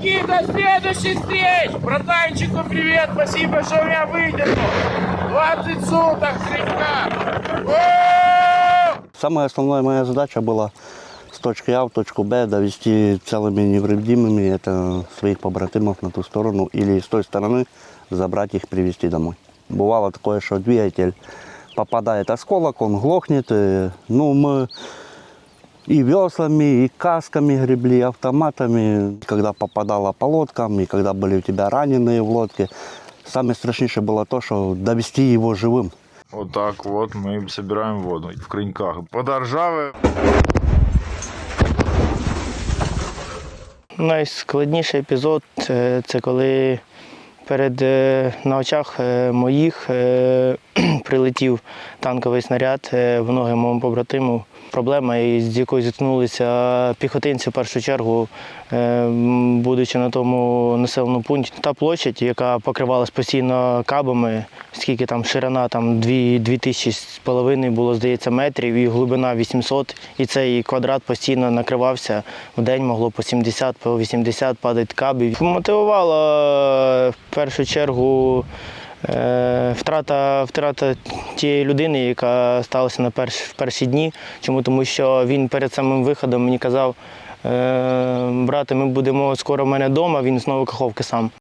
Мужики, до следующих встреч! Братанчику привет, спасибо, что меня выдернул. 20 суток, крикна. Самая основная моя задача была с точки А в точку Б довести целыми невредимыми это своих побратимов на ту сторону или с той стороны забрать их, привезти домой. Бывало такое, что двигатель попадает осколок, он глохнет. и, ну, мы и веслами, и касками гребли, и автоматами. Когда попадала по лодкам, и когда были у тебя раненые в лодке, самое страшнейшее было то, что довести его живым. Вот так вот мы собираем воду в криньках. Подоржаве. Найскладніший епізод е, це коли перед е, на очах е, моїх е, прилетів танковий снаряд е, в ноги моєму побратиму. Проблема, із якою зіткнулися піхотинці в першу чергу, е, будучи на тому населеному пункті. Та площадь, яка покривалась постійно кабами, скільки там ширина там 2, 2 тисячі з половиною було, здається, метрів, і глибина 800, і цей квадрат постійно накривався. В день могло по 70, по 80 падати кабів. Мотивувало е, в першу чергу втрата, втрата тієї людини, яка сталася на перш, в перші дні. Чому? Тому що він перед самим виходом мені казав, е, брате, ми будемо скоро в мене вдома, він знову каховки сам.